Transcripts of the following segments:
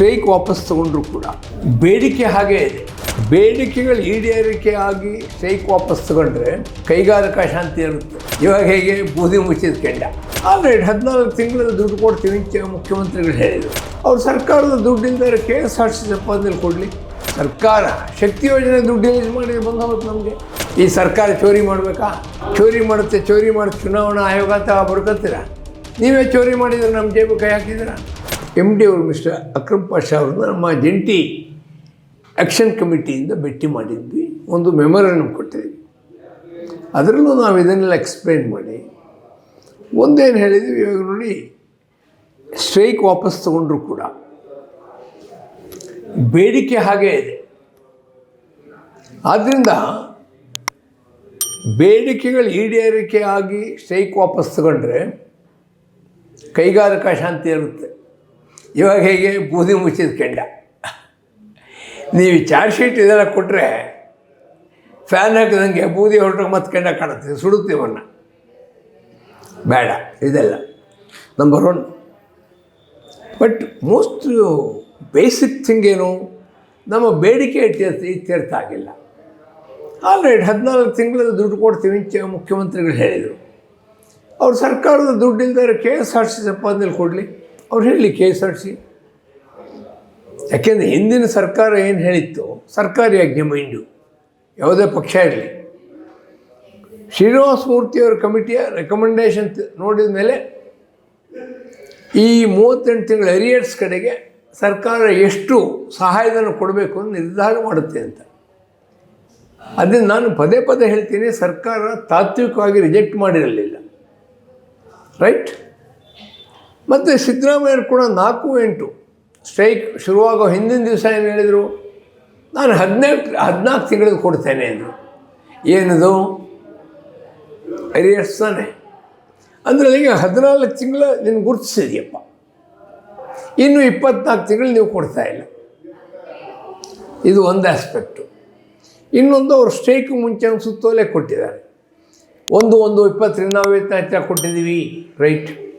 Strike ವಾಪಸ್ ತಗೊಂಡ್ರು ಕೂಡ. ಬೇಡಿಕೆ ಹಾಗೇ ಇದೆ ಬೇಡಿಕೆಗಳು ಈಡೇರಿಕೆ ಆಗಿ ಸ್ಟ್ರೈಕ್ ವಾಪಸ್ ತಗೊಂಡ್ರೆ ಕೈಗಾರಿಕಾ ಶಾಂತಿ ಇರುತ್ತೆ. ಇವಾಗ ಹೇಗೆ ಬೂದಿ ಮುಚ್ಚಿದ ಕೆಂಡ. ಆಲ್ರೆಡಿ ಹದಿನಾಲ್ಕು ತಿಂಗಳಲ್ಲಿ ದುಡ್ಡು ಕೊಡ್ತೀವಿ ಅಂತ ಮುಖ್ಯಮಂತ್ರಿಗಳು ಹೇಳಿದರು. ಅವ್ರು ಸರ್ಕಾರದ ದುಡ್ಡಿಂದ ಕೆ ಎಸ್ ಆರ್ ಸಿ ಕೊಡಲಿ. ಸರ್ಕಾರ ಶಕ್ತಿ ಯೋಜನೆ ದುಡ್ಡು ಯೂಸ್ ಮಾಡಿ ಬಂದು ನಮಗೆ. ಈ ಸರ್ಕಾರ ಚೋರಿ ಮಾಡಬೇಕಾ? ಚೋರಿ ಮಾಡುತ್ತೆ, ಚೋರಿ ಮಾಡಿ ಚುನಾವಣಾ ಆಯೋಗ ಅಂತ ಬರ್ಕೊತೀರ ನೀವೇ ಚೋರಿ ಮಾಡಿದ್ರೆ ನಮ್ಮ ಜೇಬು ಕೈ ಹಾಕಿದ್ದೀರಾ? ಎಂ ಡಿ ಅವರು ಮಿಸ್ಟರ್ ಅಕ್ರಮ್ ಪಾಷಾ ಅವ್ರನ್ನ ನಮ್ಮ ಜಂಟಿ ಆ್ಯಕ್ಷನ್ ಕಮಿಟಿಯಿಂದ ಭೇಟಿ ಮಾಡಿದ್ವಿ. ಒಂದು ಮೆಮೊರನ್ನು ಕೊಟ್ಟಿದ್ವಿ. ಅದರಲ್ಲೂ ನಾವು ಇದನ್ನೆಲ್ಲ ಎಕ್ಸ್ಪ್ಲೈನ್ ಮಾಡಿ. ಒಂದೇನು ಹೇಳಿದ್ವಿ, ಇವಾಗ ನೋಡಿ, ಸ್ಟ್ರೈಕ್ ವಾಪಸ್ ತಗೊಂಡ್ರು ಕೂಡ. ಬೇಡಿಕೆ ಹಾಗೇ ಇದೆ. ಆದ್ದರಿಂದ ಬೇಡಿಕೆಗಳು ಈಡೇರಿಕೆ ಆಗಿ ಸ್ಟ್ರೈಕ್ ವಾಪಸ್ ತಗೊಂಡ್ರೆ ಕೈಗಾರಿಕಾ ಶಾಂತಿ ಇರುತ್ತೆ. ಇವಾಗ ಹೇಗೆ ಬೂದಿ ಮುಚ್ಚಿದ ಕೆಂಡ. ನೀವು ಚಾರ್ಜ್ ಶೀಟ್ ಇದೆಲ್ಲ ಕೊಟ್ಟರೆ ಫ್ಯಾನ್ ಹಾಕಿದಂಗೆ ಬೂದಿ ಹೊರಟೋಗಿ ಮತ್ತೆ ಕೆಂಡ ಕಾಣುತ್ತೆ ಸುಡುತ್ತೀವನ್ನ ಬೇಡ, ಇದೆಲ್ಲ. Number one but most basic thing ಏನು, ನಮ್ಮ ಬೇಡಿಕೆ ಇತ್ಯರ್ಥ ಇತ್ಯರ್ಥ ಆಗಿಲ್ಲ. ಆಲ್ರೆಡಿ ಹದಿನಾಲ್ಕು ತಿಂಗಳಲ್ಲಿ ದುಡ್ಡು ಕೊಡ್ತೀವಿ ಅಂತ ಮುಖ್ಯಮಂತ್ರಿಗಳು ಹೇಳಿದರು. ಅವ್ರು ಸರ್ಕಾರದ ದುಡ್ಡಿಲ್ದಾರೆ, ಕೆ ಎಸ್ ಆರ್ ಸಿ ಕೊಡಲಿ. ಅವ್ರು ಹೇಳಲಿ ಕೆ ಎಸ್ ಆರ್ ಸಿ. ಯಾಕೆಂದರೆ ಹಿಂದಿನ ಸರ್ಕಾರ ಏನು ಹೇಳಿತ್ತು? ಸರ್ಕಾರಿ ಆಜ್ಞೆ ಮೈಂಡು ಯಾವುದೇ ಪಕ್ಷ ಇರಲಿ. ಶ್ರೀನಿವಾಸ ಮೂರ್ತಿಯವರ ಕಮಿಟಿಯ ರೆಕಮೆಂಡೇಶನ್ ನೋಡಿದ ಮೇಲೆ ಈ ಮೂವತ್ತೆಂಟು ತಿಂಗಳ ಎರಿಯರ್ಸ್ ಕಡೆಗೆ ಸರ್ಕಾರ ಎಷ್ಟು ಸಹಾಯಧನ ಕೊಡಬೇಕು ಅಂತ ನಿರ್ಧಾರ ಮಾಡುತ್ತೆ ಅಂತ. ಅದನ್ನು ನಾನು ಪದೇ ಪದೇ ಹೇಳ್ತೀನಿ, ಸರ್ಕಾರ ತಾತ್ವಿಕವಾಗಿ ರಿಜೆಕ್ಟ್ ಮಾಡಿರಲಿಲ್ಲ. ರೈಟ್ ಮತ್ತು ಸಿದ್ದರಾಮಯ್ಯರು ಕೂಡ ನಾಲ್ಕು ಎಂಟು. ಸ್ಟ್ರೈಕ್ ಶುರುವಾಗೋ ಹಿಂದಿನ ದಿವಸ ಏನು ಹೇಳಿದರು? ನಾನು ಹದಿನೆಂಟು, ಹದಿನಾಲ್ಕು ತಿಂಗಳಿಗೆ ಕೊಡ್ತೇನೆ ಅಂದರು. ಏನದು? ತಾನೆ. ಅಂದರೆ ಈಗ ಹದಿನಾಲ್ಕು ತಿಂಗಳ ನಿನ್ಗೆ ಗುರುತಿಸಿದೆಯಪ್ಪ. ಇನ್ನು ಇಪ್ಪತ್ನಾಲ್ಕು ತಿಂಗಳು ನೀವು ಕೊಡ್ತಾ ಇಲ್ಲ. ಇದು ಒಂದು ಆಸ್ಪೆಕ್ಟು ಇನ್ನೊಂದು ಅವರು ಸ್ಟ್ರೈಕ್ ಮುಂಚೆ ಸುತ್ತೋಲೆ ಕೊಟ್ಟಿದ್ದಾರೆ. ಒಂದು ಒಂದು, ಇಪ್ಪತ್ತರಿಂದ ನಾವು ವೇತನ ಹೆಚ್ಚಾಗಿ ಕೊಟ್ಟಿದ್ದೀವಿ? ರೈಟ್.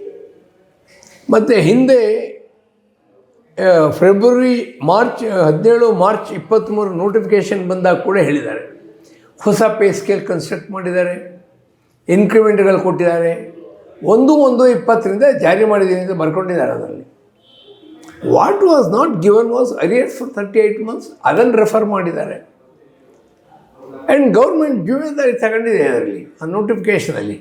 ಮತ್ತು ಹಿಂದೆ ಫೆಬ್ರವರಿ ಮಾರ್ಚ್ ಹದಿನೇಳು ಮಾರ್ಚ್ ಇಪ್ಪತ್ತ್ಮೂರು ನೋಟಿಫಿಕೇಷನ್ ಬಂದಾಗ ಕೂಡ ಹೇಳಿದ್ದಾರೆ. ಹೊಸ ಪೇ ಸ್ಕೇಲ್ ಕನ್ಸ್ಟ್ರಕ್ಟ್ ಮಾಡಿದ್ದಾರೆ. ಇನ್ಕ್ರಿಮೆಂಟ್ಗಳು ಕೊಟ್ಟಿದ್ದಾರೆ. ಒಂದು ಒಂದು ಇಪ್ಪತ್ತರಿಂದ ಜಾರಿ ಮಾಡಿದ್ದೀನಿ ಅಂತ ಬರ್ಕೊಂಡಿದ್ದಾರೆ ಅದರಲ್ಲಿ. What was not given was arrear for thirty eight months ಅದನ್ನು ರೆಫರ್ ಮಾಡಿದ್ದಾರೆ. ಆ್ಯಂಡ್ ಗೌರ್ಮೆಂಟ್ ಜೀವನದಲ್ಲಿ ತಗೊಂಡಿದೆ ಅದರಲ್ಲಿ, ಆ ನೋಟಿಫಿಕೇಷನಲ್ಲಿ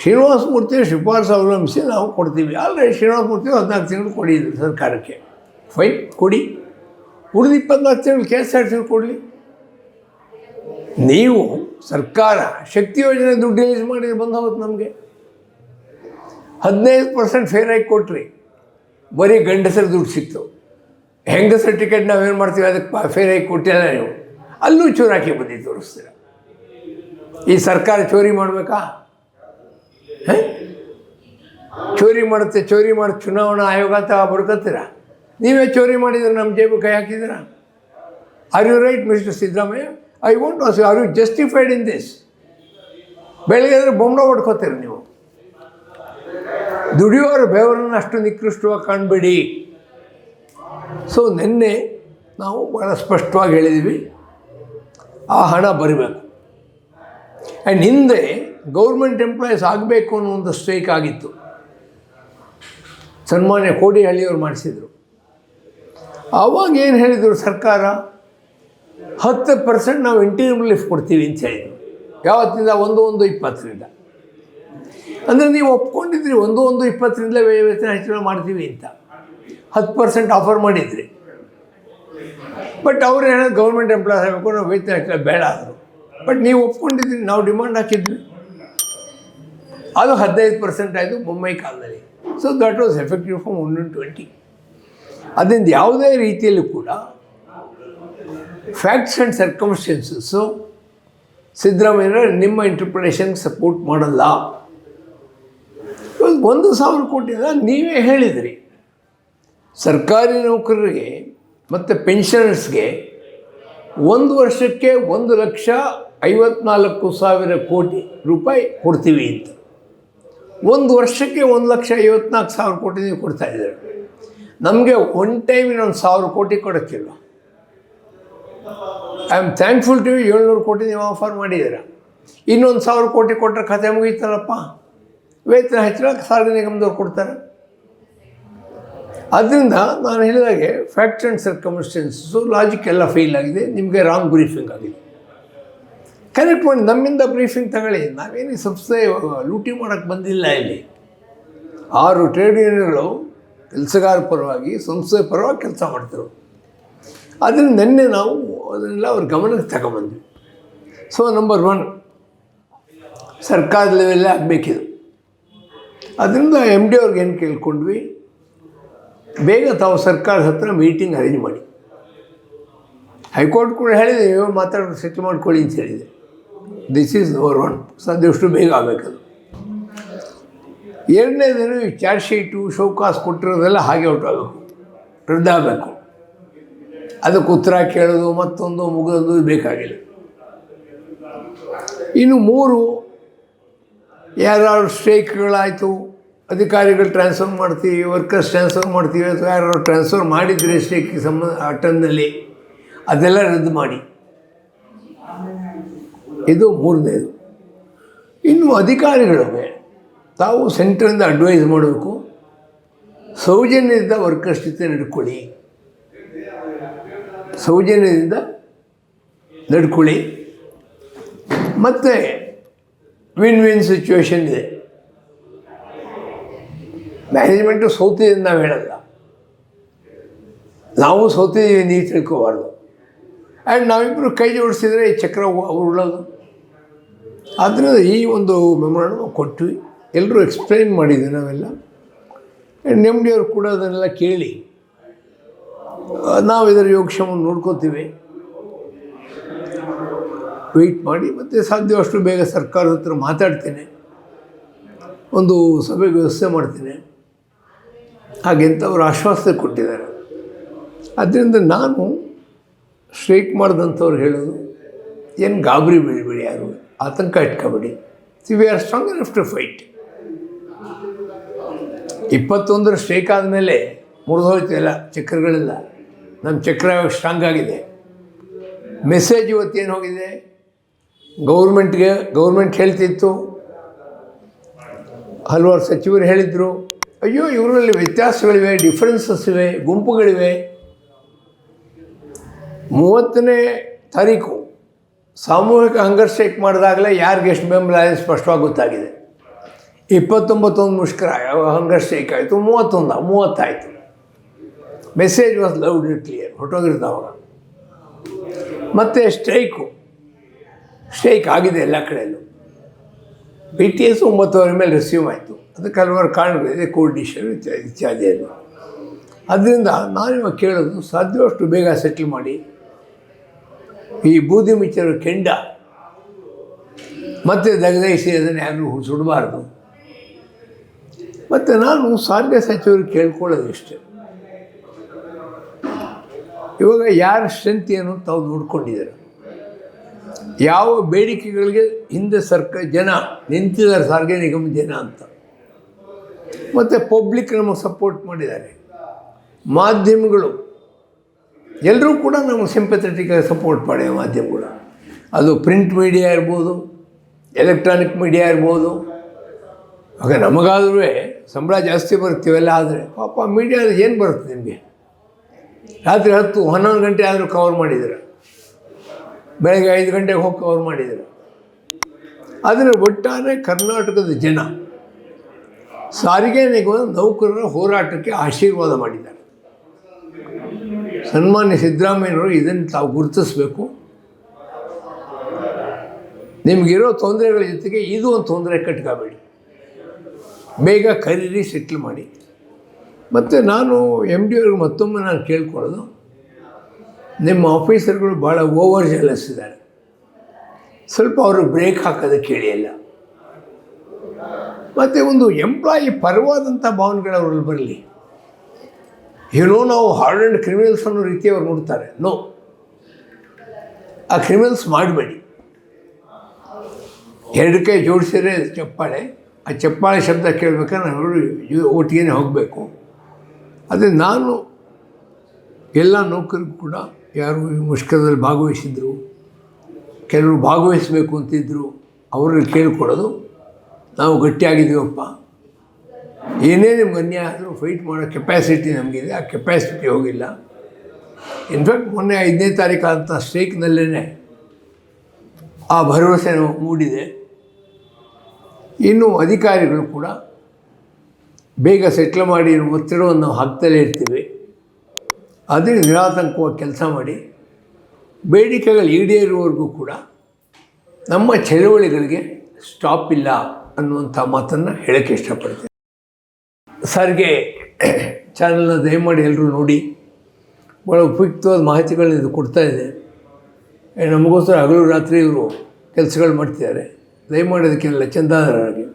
ಶ್ರೀನಿವಾಸ ಮೂರ್ತಿ ಶಿಫಾರಸು ಅವಲಂಬಿಸಿ ನಾವು ಕೊಡ್ತೀವಿ. ಆಲ್ರೆಡಿ ಶ್ರೀನಿವಾಸ ಮೂರ್ತಿ ಹದಿನಾಲ್ಕು ತಿಂಗಳು ಕೊಡಿ ಸರ್ಕಾರಕ್ಕೆ. ಫೈನ್ ಕೊಡಿ. ಉಳಿದ ಇಪ್ಪತ್ನಾಲ್ಕು ತಿಂಗಳು ಕೆ ಎಸ್ ಆರ್ ಕೊಡಲಿ. ನೀವು ಸರ್ಕಾರ ಶಕ್ತಿ ಯೋಜನೆ ದುಡ್ಡು ರಿಲೀಸ್ ಮಾಡಿದ್ರೆ ಬಂದು ನಮಗೆ. ಹದಿನೈದು ಪರ್ಸೆಂಟ್ ಫೇರ್ ಆಗಿ ಕೊಟ್ರಿ. ಬರೀ ಗಂಡಸರ ದುಡ್ಡು ಸಿಕ್ತು. ಹೆಂಗಸರ ಟಿಕೆಟ್ ನಾವೇನು ಮಾಡ್ತೀವಿ? ಅದಕ್ಕೆ ಫೇರ್ ಆಗಿ ಕೊಟ್ಟಿಲ್ಲ ನೀವು. ಅಲ್ಲೂ ಚೂರಾಕಿ ಬಂದು ತೋರಿಸ್ತೀರ. ಈ ಸರ್ಕಾರ ಚೋರಿ ಮಾಡಬೇಕಾ? ಚೋರಿ ಮಾಡುತ್ತೆ, ಚೋರಿ ಮಾಡಿ, ಚುನಾವಣಾ ಆಯೋಗ ಅಂತ ಬಡ್ಕೊತೀರ ನೀವೇ ಚೋರಿ ಮಾಡಿದ್ರೆ ನಮ್ಮ ಜೇಬು ಕೈ ಹಾಕಿದ್ದೀರಾ? Are you right mister Siddaramaiah I want to are you justified in this ಬೆಳಗ್ಗೆ ಅಂದರೆ ಬೊಂಬ ಹೊಡ್ಕೋತೀರ ನೀವು? ದುಡಿಯೋರ ಬೆವರನ್ನು ಅಷ್ಟು ನಿಕೃಷ್ಟವಾಗಿ ಕಾಣಬೇಡಿ. ಸೊ ನಿನ್ನೆ ನಾವು ಭಾಳ ಸ್ಪಷ್ಟವಾಗಿ ಹೇಳಿದ್ದೀವಿ, ಆ ಹಣ ಬರಬೇಕು. ಆ್ಯಂಡ್ ಹಿಂದೆ ಗೌರ್ಮೆಂಟ್ ಎಂಪ್ಲಾಯೀಸ್ ಆಗಬೇಕು ಅನ್ನೋ ಒಂದು ಸ್ಟ್ರೈಕ್ ಆಗಿತ್ತು. ಸನ್ಮಾನ್ಯ ಕೋಡಿಹಳ್ಳಿಯವರು ಮಾಡಿಸಿದರು. ಆವಾಗ ಏನು ಹೇಳಿದರು ಸರ್ಕಾರ? ಹತ್ತು ಪರ್ಸೆಂಟ್ ನಾವು ಇಂಟೀರಿಯರ್ ರಿಲೀಫ್ ಕೊಡ್ತೀವಿ ಅಂತ ಹೇಳಿದರು. ಯಾವತ್ತಿಂದ? ಒಂದು ಒಂದು ಇಪ್ಪತ್ತರಿಂದ. ಅಂದರೆ ನೀವು ಒಪ್ಕೊಂಡಿದ್ರಿ ಒಂದು ಒಂದು ಇಪ್ಪತ್ತರಿಂದ ವೇತನ ಹೆಚ್ಚಳ ಮಾಡ್ತೀವಿ ಅಂತ. ಹತ್ತು ಪರ್ಸೆಂಟ್ ಆಫರ್ ಮಾಡಿದ್ರಿ. ಬಟ್ ಅವ್ರು ಹೇಳೋದು ಗೌರ್ಮೆಂಟ್ ಎಂಪ್ಲಾಯ್ಸ್ ಆಗಬೇಕು ನಾವು ವೇತನ ಹೆಚ್ಚಳ ಬೇಡ ಆದರು ಬಟ್ ನೀವು ಒಪ್ಕೊಂಡಿದ್ರಿ, ನಾವು ಡಿಮಾಂಡ್ ಹಾಕಿದ್ವಿ. ಅದು ಹದಿನೈದು ಪರ್ಸೆಂಟ್ ಆಯಿತು ಮುಂಬೈ ಕಾಲದಲ್ಲಿ. So that was effective from one twenty ಅದರಿಂದ ಯಾವುದೇ ರೀತಿಯಲ್ಲೂ ಕೂಡ ಫ್ಯಾಕ್ಟ್ಸ್ ಆ್ಯಂಡ್ ಸರ್ಕಮ್ಸ್ಟೆನ್ಸಸ್ಸು ಸಿದ್ದರಾಮಯ್ಯ ನಿಮ್ಮ ಇಂಟರ್ಪ್ರಿಟೇಷನ್ಗೆ ಸಪೋರ್ಟ್ ಮಾಡಲ್ಲ. ಒಂದು ಸಾವಿರ ಕೋಟಿ ಅಲ್ಲ, ನೀವೇ ಹೇಳಿದ್ರಿ. ಸರ್ಕಾರಿ ನೌಕರರಿಗೆ ಮತ್ತು ಪೆನ್ಷನರ್ಸ್ಗೆ ಒಂದು ವರ್ಷಕ್ಕೆ ಒಂದು ಲಕ್ಷ ಐವತ್ನಾಲ್ಕು ಸಾವಿರ ಕೋಟಿ ರೂಪಾಯಿ ಕೊಡ್ತೀವಿ ಅಂತ. ಒಂದು ವರ್ಷಕ್ಕೆ ಒಂದು ಲಕ್ಷ ಐವತ್ನಾಲ್ಕು ಸಾವಿರ ಕೋಟಿ ನೀವು ಕೊಡ್ತಾ ಇದ್ದಾರೆ. ನಮಗೆ ಒನ್ ಟೈಮ್ ಒಂದು ಸಾವಿರ ಕೋಟಿ ಕೊಡೋಕ್ಕಿಲ್ಲ. ಐ ಆಮ್ ಥ್ಯಾಂಕ್ಫುಲ್ ಟು ಏಳ್ನೂರು ಕೋಟಿ ನೀವು ಆಫರ್ ಮಾಡಿದ್ದೀರ. ಇನ್ನೊಂದು ಸಾವಿರ ಕೋಟಿ ಕೊಟ್ಟರೆ ಕತೆ ಮುಗೀತಲ್ಲಪ್ಪ ವೇತನ ಹೆಚ್ಚಿನ ಸಾರಿಗೆ ನಿಗಮದವ್ರು ಕೊಡ್ತಾರೆ. ಅದರಿಂದ ನಾನು ಹೇಳಿದಾಗೆ ಫ್ಯಾಕ್ಟ್ ಆ್ಯಂಡ್ ಸರ್ಕಮ್ಸ್ಟೆನ್ಸು ಲಾಜಿಕ್ ಎಲ್ಲ ಫೇಲ್ ಆಗಿದೆ. ನಿಮಗೆ ರಾಂಗ್ ಬ್ರೀಫಿಂಗ್ ಆಗಿದೆ. ಕರೆಕ್ಟ್ ಮಾಡಿ, ನಮ್ಮಿಂದ ಬ್ರೀಫಿಂಗ್ ತಗೊಳ್ಳಿ. ನಾವೇನು ಸಂಸ್ಥೆ ಲೂಟಿ ಮಾಡೋಕ್ಕೆ ಬಂದಿಲ್ಲ ಇಲ್ಲಿ. ಆರು ಟ್ರೇಡ್ ಯೂನಿಯನ್ಗಳು ಕೆಲಸಗಾರ ಪರವಾಗಿ, ಸಂಸ್ಥೆ ಪರವಾಗಿ ಕೆಲಸ ಮಾಡ್ತಾರೆ ಅದನ್ನು ನಿನ್ನೆ ನಾವು ಅದನ್ನೆಲ್ಲ ಅವ್ರ ಗಮನಕ್ಕೆ ತಗೊಂಬಂದ್ವಿ. ಸೊ ನಂಬರ್ ಒನ್ ಸರ್ಕಾರದ ಲೆವೆಲ್ಲೇ ಆಗಬೇಕಿದು. ಅದರಿಂದ ಎಂ ಡಿ ಅವ್ರಿಗೆ ಏನು ಕೇಳ್ಕೊಂಡ್ವಿ? ಬೇಗ ತಾವು ಸರ್ಕಾರದ ಹತ್ರ ಮೀಟಿಂಗ್ ಅರೇಂಜ್ ಮಾಡಿ. ಹೈಕೋರ್ಟ್ ಕೂಡ ಹೇಳಿದೆ ನೀವು ಮಾತಾಡೋದು ಸೆಟ್ ಮಾಡ್ಕೊಳ್ಳಿ ಅಂತ ಹೇಳಿದೆ. ದಿಸ್ ಈಸ್ ನಂಬರ್ ಒನ್ ಸಾಧ್ಯಷ್ಟು ಬೇಗ ಆಗಬೇಕದು. ಎರಡನೇದೇನು, ಈ ಚಾರ್ಜ್ ಶೀಟು, ಶೋಕಾಸ್ ಕೊಟ್ಟಿರೋದೆಲ್ಲ ಹಾಗೆ ಹೊರಟಾಗಬೇಕು ರದ್ದಾಗಬೇಕು. ಅದಕ್ಕೆ ಉತ್ತರ ಕೇಳೋದು, ಮತ್ತೊಂದು ಮುಗಿದೊಂದು ಬೇಕಾಗಿಲ್ಲ. ಇನ್ನು ಮೂರು ಯಾರು ಸ್ಟ್ರೈಕ್ಗಳಾಯಿತು ಅಧಿಕಾರಿಗಳು ಟ್ರಾನ್ಸ್ಫರ್ ಮಾಡ್ತೀವಿ, ವರ್ಕರ್ಸ್ ಟ್ರಾನ್ಸ್ಫರ್ ಮಾಡ್ತೀವಿ, ಅಥವಾ ಯಾರು ಟ್ರಾನ್ಸ್ಫರ್ ಮಾಡಿದರೆ ಸ್ಟ್ರೈಕ್ಗೆ ಸಂಬಂಧ, ಆ ಟೈಮ್ನಲ್ಲಿ ಅದೆಲ್ಲ ರದ್ದು ಮಾಡಿ. ಇದು ಮೂರನೇದು. ಇನ್ನು ಅಧಿಕಾರಿಗಳಿಗೆ ತಾವು ಸೆಂಟ್ರಿಂದ ಅಡ್ವೈಸ್ ಮಾಡಬೇಕು. ಸೌಜನ್ಯದಿಂದ ವರ್ಕರ್ಸ್ ಜೊತೆ ನಡ್ಕೊಳ್ಳಿ. ಸೌಜನ್ಯದಿಂದ ನಡ್ಕೊಳ್ಳಿ. ಮತ್ತು ವಿನ್ ವಿನ್ ಸಿಚುವೇಶನ್ ಇದೆ ಮ್ಯಾನೇಜ್ಮೆಂಟು ಸೋತಿದೆ ನಾವು ಹೇಳಲ್ಲ. ನಾವು ಸೋತಿದ್ದೀವಿ ನೀವು ತಿಳ್ಕೋಬಾರ್ದು. ಆ್ಯಂಡ್ ನಾವಿಬ್ಬರು ಕೈ ಜೋಡಿಸಿದರೆ ಈ ಚಕ್ರ ಉರುಳೋದು. ಆದ್ದರಿಂದ ಈ ಒಂದು ಮೆಮೊರಾಂಡಮ್ ಕೊಟ್ವಿ ಎಲ್ಲರೂ ಎಕ್ಸ್ಪ್ಲೈನ್ ಮಾಡಿದ್ವಿ ನಾವೆಲ್ಲ. ಆ್ಯಂಡ್ ನೆಮ್ಮದಿಯವರು ಕೂಡ ಅದನ್ನೆಲ್ಲ ಕೇಳಿ. ನಾವು ಇದರ ಯೋಗಕ್ಷೇಮವನ್ನು ನೋಡ್ಕೋತೀವಿ ವೆಯ್ಟ್ ಮಾಡಿ ಮತ್ತು ಸಾಧ್ಯವಷ್ಟು ಬೇಗ ಸರ್ಕಾರದ ಹತ್ರ ಮಾತಾಡ್ತೇನೆ. ಒಂದು ಸಭೆ ವ್ಯವಸ್ಥೆ ಮಾಡ್ತೇನೆ. ಹಾಗೆಂತ ಅವರು ಆಶ್ವಾಸನೆ ಕೊಟ್ಟಿದ್ದಾರೆ. ಅದರಿಂದ ನಾನು ಸ್ಟ್ರೈಕ್ ಮಾಡಿದಂಥವ್ರು ಹೇಳೋದು, ಏನು ಗಾಬರಿ ಬೀಳಬೇಡಿ ಯಾರು ಆತಂಕ ಇಟ್ಕೋಬೇಡಿ. See we are strong enough to fight ಇಪ್ಪತ್ತೊಂದರ ಸ್ಟ್ರೈಕ್ ಆದಮೇಲೆ ಮುರಿದೋಯ್ತಿಲ್ಲ ಚಕ್ರಗಳೆಲ್ಲ. ನಮ್ಮ ಚಕ್ರ ಸ್ಟ್ರಾಂಗ್ ಆಗಿದೆ. ಮೆಸೇಜ್ ಇವತ್ತೇನು ಹೋಗಿದೆ? ಗೌರ್ಮೆಂಟ್ಗೆ ಗೌರ್ಮೆಂಟ್ ಹೇಳ್ತಿತ್ತು. ಹಲವಾರು ಸಚಿವರು ಹೇಳಿದರು, ಅಯ್ಯೋ, ಇವರಲ್ಲಿ ವ್ಯತ್ಯಾಸಗಳಿವೆ ಡಿಫ್ರೆನ್ಸಸ್ ಇವೆ, ಗುಂಪುಗಳಿವೆ. ಮೂವತ್ತನೇ ತಾರೀಕು ಸಾಮೂಹಿಕ ಹಂಗರ್ ಸ್ಟ್ರೈಕ್ ಮಾಡಿದಾಗಲೇ ಯಾರಿಗೆ ಎಷ್ಟು ಬೆಂಬಲ ಇದೆ ಸ್ಪಷ್ಟವಾಗಿ ಗೊತ್ತಾಗಿದೆ. ಇಪ್ಪತ್ತೊಂಬತ್ತೊಂದು ಮುಷ್ಕರ ಹಂಗರ್ ಸ್ಟ್ರೈಕ್ ಆಯಿತು, ಮೂವತ್ತೊಂದು, ಮೂವತ್ತಾಯಿತು. Message was loud it clear ಹೊಟ್ಟೋಗಿರ್ತ ಅವಾಗ. ಮತ್ತು ಸ್ಟ್ರೈಕು. ಸ್ಟ್ರೈಕ್ ಆಗಿದೆ ಎಲ್ಲ ಕಡೆಯಲ್ಲೂ. ಬಿ ಟಿ ಎಸ್ ಒಂಬತ್ತುವರೆ ಮೇಲೆ ರಿಸೀವ್ ಆಯಿತು. ಅದಕ್ಕೆ ಹಲವಾರು ಕಾರಣಗಳಿದೆ ಕೋರ್ಡಿನೇಷನ್ ಇತ್ಯಾದಿ ಇತ್ಯಾದಿಯನ್ನು. ಅದರಿಂದ ನಾನಿವಾಗ ಕೇಳೋದು, ಸಾಧ್ಯವಷ್ಟು ಬೇಗ ಸೆಟ್ಲ್ ಮಾಡಿ. ಈ ಬೂದಿ ಮಿಚ್ಚರು ಕೆಂಡ. ಮತ್ತೆ ದಗದೈಸಿ ಅದನ್ನು ಯಾರು ಸುಡಬಾರ್ದು. ಮತ್ತು ನಾನು ಸಾರಿಗೆ ಸಚಿವರು ಕೇಳ್ಕೊಳ್ಳೋದು ಇಷ್ಟೆ ಇವಾಗ ಯಾರ ಸ್ಟ್ರೆಂತ್ ಏನು ತಾವು ನೋಡ್ಕೊಂಡಿದ್ದಾರೆ? ಯಾವ ಬೇಡಿಕೆಗಳಿಗೆ ಹಿಂದೆ ಸರ್ಕ, ಜನ ನಿಂತಿದ್ದಾರೆ, ಸಾರಿಗೆ ನಿಗಮ ಜನ ಅಂತ. ಮತ್ತು ಪಬ್ಲಿಕ್ ನಮಗೆ ಸಪೋರ್ಟ್ ಮಾಡಿದ್ದಾರೆ. ಮಾಧ್ಯಮಗಳು ಎಲ್ಲರೂ ಕೂಡ ನಮಗೆ ಸಿಂಪಥೆಟಿಕ್ಕಾಗಿ ಸಪೋರ್ಟ್ ಮಾಡಿ ಕೂಡ. ಅದು ಪ್ರಿಂಟ್ ಮೀಡಿಯಾ ಇರ್ಬೋದು ಎಲೆಕ್ಟ್ರಾನಿಕ್ ಮೀಡಿಯಾ ಇರ್ಬೋದು. ಆಗ ನಮಗಾದ್ರೂ ಸಂಬಳ ಜಾಸ್ತಿ ಬರ್ತೀವಲ್ಲ ಆದರೆ ಪಾಪ ಮೀಡಿಯಾದ ಏನು ಬರುತ್ತೆ ನಿಮಗೆ? ರಾತ್ರಿ ಹತ್ತು, ಹನ್ನೊಂದು ಗಂಟೆ ಆದರೂ ಕವರ್ ಮಾಡಿದ್ರು ಬೆಳಗ್ಗೆ ಐದು ಗಂಟೆಗೆ ಹೋಗಿ ಕವರ್ ಮಾಡಿದ್ದಾರೆ? ಆದರೆ ಒಟ್ಟಾರೆ ಕರ್ನಾಟಕದ ಜನ ಸಾರಿಗೆ ನಿಗಮದ ನೌಕರರ ಹೋರಾಟಕ್ಕೆ ಆಶೀರ್ವಾದ ಮಾಡಿದ್ದಾರೆ. ಸನ್ಮಾನ್ಯ ಸಿದ್ದರಾಮಯ್ಯನವರು ಇದನ್ನು ತಾವು ಗುರುತಿಸಬೇಕು. ನಿಮಗಿರೋ ತೊಂದರೆಗಳ ಜೊತೆಗೆ ಇದು ಒಂದು ತೊಂದರೆ ಕಟ್ಕೋಬೇಡಿ. ಬೇಗ ಕರೀರಿ, ಸೆಟ್ಲ್ ಮಾಡಿ. ಮತ್ತು ನಾನು ಎಂ ಡಿ ಅವ್ರಿಗೆ ಮತ್ತೊಮ್ಮೆ ನಾನು ಕೇಳ್ಕೊಳ್ಳೋದು, ನಿಮ್ಮ ಆಫೀಸರ್ಗಳು ಭಾಳ ಓವರ್ ಜೆಲಸ್ ಇದ್ದಾರೆ. ಸ್ವಲ್ಪ ಅವರು ಬ್ರೇಕ್ ಹಾಕೋದಕ್ಕೆ ಕೇಳಿಯಲ್ಲ ಮತ್ತು ಒಂದು ಎಂಪ್ಲಾಯಿ ಪರವಾದಂಥ ಭಾವನೆಗಳು ಅವರಲ್ಲಿ ಬರಲಿ. ಏನೋ ನಾವು ಹಾರ್ಡ್ ಆ್ಯಂಡ್ ಕ್ರಿಮಿನಲ್ಸ್ ಅನ್ನೋ ರೀತಿ ಅವ್ರು ನೋಡ್ತಾರೆ. ನೋ ಆ ಕ್ರಿಮಿನಲ್ಸ್ ಮಾಡಬೇಡಿ. ಎರಡು ಕೈ ಜೋಡಿಸಿದ್ರೆ ಚಪ್ಪಾಳೆ. ಆ ಚಪ್ಪಾಳೆ ಶಬ್ದ ಕೇಳಬೇಕಾದ್ರೆ ನಾವು ಒಟ್ಟಿಗೆ ಹೋಗಬೇಕು. ಅದೇ ನಾನು ಎಲ್ಲ ನೌಕರಿಗೂ ಕೂಡ ಯಾರು ಈ ಮುಷ್ಕರದಲ್ಲಿ ಭಾಗವಹಿಸಿದ್ರು, ಕೆಲವರು ಭಾಗವಹಿಸಬೇಕು ಅಂತಿದ್ದರು ಅವ್ರಿಗೆ ಕೇಳಿಕೊಡೋದು ನಾವು ಗಟ್ಟಿಯಾಗಿದ್ದೀವಪ್ಪ. ಏನೇ ನಿಮ್ಗೆ ಅನ್ಯಾಯ ಆದರೂ ಫೈಟ್ ಮಾಡೋ ಕೆಪ್ಯಾಸಿಟಿ ನಮಗಿದೆ. ಆ ಕೆಪಾಸಿಟಿ ಹೋಗಿಲ್ಲ. ಇನ್ಫ್ಯಾಕ್ಟ್ ಮೊನ್ನೆ ಐದನೇ ತಾರೀಕಾದಂಥ ಸ್ಟ್ರೈಕ್ನಲ್ಲೇ ಆ ಭರವಸೆ ಮೂಡಿದೆ. ಇನ್ನು ಅಧಿಕಾರಿಗಳು ಕೂಡ ಬೇಗ ಸೆಟ್ಲ್ ಮಾಡಿ ಒತ್ತಡವನ್ನು ನಾವು ಹಾಕ್ತಲೇ ಇರ್ತೀವಿ. ಅದೇ ನಿರಾತಂಕವಾಗಿ ಕೆಲಸ ಮಾಡಿ ಬೇಡಿಕೆಗಳು ಈಡೇರುವವರೆಗೂ ಕೂಡ ನಮ್ಮ ಚಳವಳಿಗಳಿಗೆ ಸ್ಟಾಪ್ ಇಲ್ಲ ಅನ್ನುವಂಥ ಮಾತನ್ನು ಹೇಳೋಕ್ಕೆ ಇಷ್ಟಪಡ್ತೀನಿ. ಸರ್ಗೆ ಚಾನಲ್ನ ದಯಮಾಡಿ ಎಲ್ಲರೂ ನೋಡಿ. ಭಾಳ ಉಪಯುಕ್ತವಾದ ಮಾಹಿತಿಗಳನ್ನ ಇದು ಕೊಡ್ತಾ ಇದೆ. ಏ, ನಮಗೋಸ್ಕರ ಹಗಲು ರಾತ್ರಿ ಇವರು ಕೆಲಸಗಳು ಮಾಡ್ತಿದ್ದಾರೆ. ದಯಮಾಡಿ ಅದಕ್ಕೆಲ್ಲ ಚಂದಾದಾರರಾಗಿ.